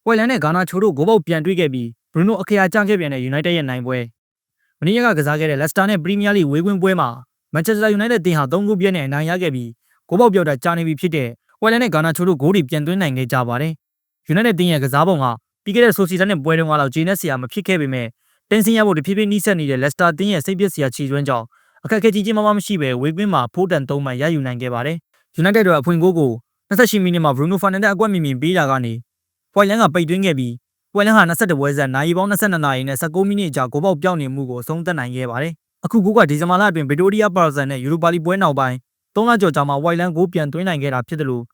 ။ပွဲလန်နဲ့ဂါနာချိုတို့ဂိုးပေါက်ပြန်တွေ့ခဲ့ပြီးဘရူနိုအခရာကျခဲ့ပြန်တဲ့ United ရဲ့နိုင်ပွဲ။မနေ့ကကစားခဲ့တဲ့ Leicester နဲ့ Premier League ဝေးကွင်းပွဲမှာ Manchester United တင်ဟာ3ဂိုးပြည့်နဲ့အနိုင်ရခဲ့ပြီးဂိုးပေါက်ပြောက်တာကြာနေပြီဖြစ်တဲ့ပွဲလန်နဲ့ဂါနာချိုတို့ဂိုးတွေပြန်သွင်းနိုင်ခဲ့ကြပါတယ်။ United တင်ရဲ့ကစားပုံကပြီးခဲ့တဲ့ Sociedad နဲ့ပွဲတုန်းကတော့ဂျင်းနဲ့ဆရာမဖြစ်ခဲ့ပေမဲ့တင်းစင်ရဖို့တဖြည်းဖြည်းနှိစက်နေတဲ့ Leicester တင်ရဲ့စိတ်ပျက်စရာချီသွင်းကြောင်းအခက်အခဲကြီးကြီးမားမားမရှိဘဲဝေးကွင်းမှာဖိုးတန်၃မှတ်ရယူနိုင်ခဲ့ပါတယ်။ United တို့အဖွင့်ဂိုးကို28မိနစ်မှာ Bruno Fernandes အကွက်မြင်မြင်ပေးတာကနေ ပွိုင်လန်ကပိတ်သွင်းခဲ့ပြီးပွိုင်လန်ဟာ22ပွဲဆက်နိုင်ပေါင်း22နာရီနဲ့19မိနစ်ကြာဂိုးပေါက်ပြောင်းနေမှုကိုအဆုံးသတ်နိုင်ခဲ့ပါတယ်။အခုဂိုးကဒီဇင်ဘာလအတွင်းဗီတိုရီယာပါဆန်နဲ့ယူရိုပါလီပွဲနောက်ပိုင်း3လကျော်ကြာမှဝိုင်လန်ဂိုးပြန်သွင်းနိုင်ခဲ့တာဖြစ်တယ်လို့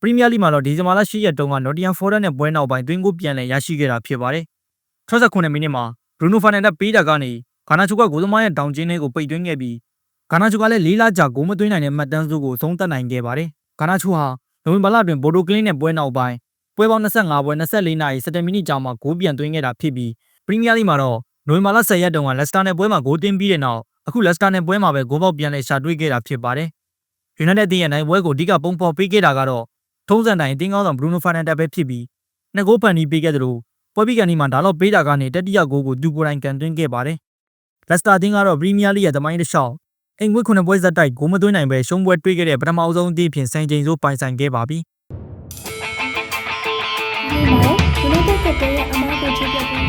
ပရီးမီးယားလိမှာတော့ဒီဇင်ဘာလ10ရက်တုန်းက Nottingham Forest နဲ့ပွဲနောက်ပိုင်းသွင်းဂိုးပြန်လည်ရရှိခဲ့တာဖြစ်ပါတယ်။69မိနစ်မှာ Bruno Fernandes ပေးတာကနေဂါနာချူကဂိုးသမားရဲ့တောင်ကျင်းလေးကိုပိတ်သွင်းခဲ့ပြီးဂါနာချူကလည်းလေးလကြာဂိုးမသွင်းနိုင်တဲ့မှတ်တမ်းစုကိုအဆုံးသတ်နိုင်ခဲ့ပါတယ်။ဂါနာချူဟာနိုဝင်ဘာလအတွင်းဘိုဒိုကလင်းနဲ့ပွဲနောက်ပိုင်း ပွဲပေါင်း25ပွဲ24နာရီ17မိနစ်ကြာမှဂိုးပြန်သွင်းခဲ့တာဖြစ်ပြီးပရီးမီးယားလိမှာတော့နိုဝင်ဘာလ10ရက်တုန်းကလက်စတာနဲ့ပွဲမှာဂိုးသွင်းပြီးတဲ့နောက်အခုလက်စတာနဲ့ပွဲမှာပဲဂိုးပေါက်ပြန်လဲရှာတွေ့ခဲ့တာဖြစ်ပါတယ်။ United တင်ရဲ့နိုင်ပွဲကိုအဓိကပုံဖော်ပေးခဲ့တာကတော့ထုံးစံတိုင်းအတင်းကောင်းဆောင်ဘရူနိုဖာနန်တက်ပဲဖြစ်ပြီးနှစ်ဂိုးဖန်တီးပေးခဲ့သလိုပွဲပြီးကန်ဒီမှာဒါတော့ပေးတာကနေတတိယဂိုးကိုသူကိုယ်တိုင်ကန်သွင်းခဲ့ပါတယ်။လက်စတာတင်ကတော့ပရီးမီးယားလိရဲ့သမိုင်းတစ်လျှောက်အိမ်ခွေခုနှစ်ပွဲဇက်တိုက်ဂိုးမသွင်းနိုင်ပဲရှုံးပွဲတွေ့ခဲ့တဲ့ပထမအဆုံးအသည့်ဖြင့်စံချိန်စိုးပိုင်ဆိုင်ခဲ့ပါပြီ။ কেটে আমার প্রচুর